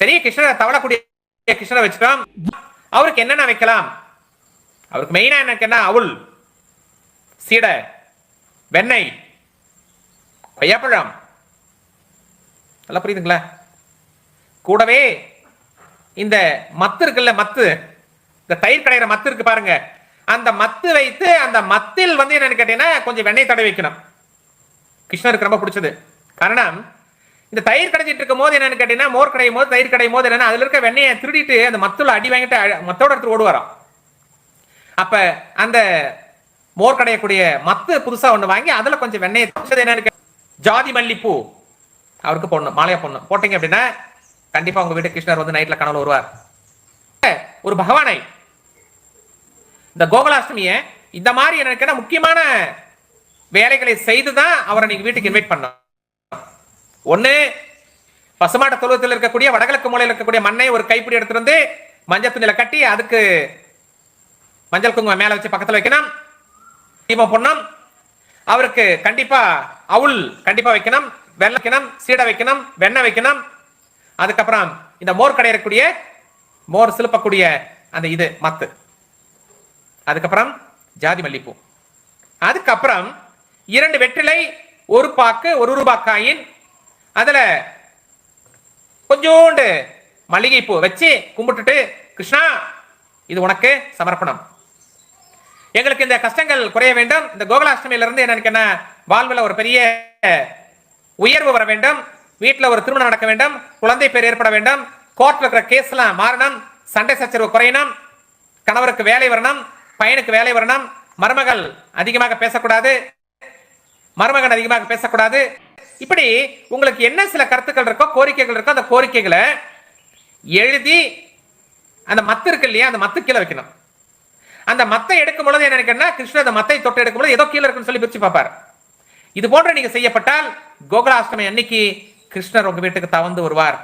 சரி கிருஷ்ணரை தவளக்கூடிய கிருஷ்ணரை வச்சுக்கலாம். அவருக்கு என்னென்ன வைக்கலாம்? அவருக்கு மெயினாக எனக்கு என்ன அவுள் சீடை வெண்ணெய் கொய்யாப்பழம். நல்லா புரியுதுங்களா? கூடவே இந்த மத்து இருக்குல்ல மத்து. இந்த தயிர் கடையிற மத்து இருக்கு பாருங்க. அந்த மத்து வைத்து அந்த மத்தில் வந்து என்னன்னு கேட்டீங்கன்னா கொஞ்சம் வெண்ணெய் தடவை வைக்கணும். கிருஷ்ணருக்கு ரொம்ப பிடிச்சது. காரணம் இந்த தயிர் கடைஞ்சிட்டு இருக்கும் போது என்னன்னு கேட்டீங்கன்னா மோர் கடையும் போது தயிர் கடையும் போது என்னன்னா அதுல இருக்க வெண்ணையை திருடிட்டு அந்த மத்துல அடி வாங்கிட்டு மத்தோட எடுத்து ஓடுவாராம். அப்ப அந்த மோர் கடையக்கூடிய மத்து புதுசா ஒண்ணு வாங்கி அதுல கொஞ்சம் வெண்ணெயை என்னன்னு ஜாதி மல்லிப்பூ. அவருக்கு போடணும் மாலையா போடணும். போட்டீங்க அப்படின்னா கண்டிப்பா உங்க வீட்டு கிருஷ்ணர் வந்து நைட்ல கனவு வருவார். ஒரு பகவானை இந்த கோகுலாஷ்டமிய இந்த மாதிரி எனக்கு முக்கியமான வேலைகளை செய்து தான் அவரை நீங்க வீட்டுக்கு இன்வைட் பண்ணணும். ஒண்ணு பசுமாட்ட தொழுவத்தில் இருக்கக்கூடிய வடகிழக்கு மூலையில் இருக்கக்கூடிய மண்ணை ஒரு கைப்பிடி எடுத்துட்டு வந்து மஞ்சள் துணியில கட்டி அதுக்கு மஞ்சள் குங்குமம் மேல வச்சு பக்கத்துல வைக்கணும். தீபம் பொண்ணும் அவருக்கு கண்டிப்பா அவுள் கண்டிப்பா வைக்கணும். வெள்ளை வைக்கணும் சீடை வைக்கணும் வெண்ணெய் வைக்கணும். அதுக்கப்புறம் இந்த மோர் கடையிறக்கூடிய மோர் சிலுப்பக்கூடிய அந்த இது மத்து. அதுக்கப்புறம் ஜாதி மல்லிப்பூ. அதுக்கப்புறம் இரண்டு வெற்றிலை ஒரு பாக்கு ஒரு ரூபாய் காயின் அதுல கொஞ்சோண்டு மல்லிகைப்பூ வச்சு கும்பிட்டுட்டு கிருஷ்ணா இது உனக்கு சமர்ப்பணம். எங்களுக்கு இந்த கஷ்டங்கள் குறைய வேண்டும். இந்த கோகுலாஷ்டமியில இருந்து எனக்கு என்ன வாழ்வில் ஒரு பெரிய உயர்வு வர வேண்டும். வீட்டில் ஒரு திருமணம் நடக்க வேண்டும். குழந்தை பேர் ஏற்பட வேண்டும். கோர்ட்ல இருக்கிற கேஸ்லாம் மாறணும். சண்டை சச்சரவு குறையணும். கணவருக்கு வேலை வரணும். பையனுக்கு வேலை வரணும். மருமகள் அதிகமாக பேசக்கூடாது. மருமகன் அதிகமாக பேசக்கூடாது. இப்படி உங்களுக்கு என்ன சில கருத்துக்கள் இருக்கோ கோரிக்கைகள் இருக்கோ அந்த கோரிக்கைகளை எழுதி அந்த மத்து இருக்கு இல்லையா அந்த மத்து கீழே வைக்கணும். அந்த மத்தை எடுக்கும் பொழுது என்ன நினைக்கிறேன்னா கிருஷ்ணர் அந்த மத்தை தொட்டு எடுக்கும் பொழுது ஏதோ கீழே இருக்குன்னு சொல்லி பிரிச்சு பார்ப்பார். இது போன்ற நீங்க செய்யப்பட்டால் கோகுலாஷ்டமி அன்னைக்கு கிருஷ்ணர் உங்க வீட்டுக்கு தவந்து வருவார்.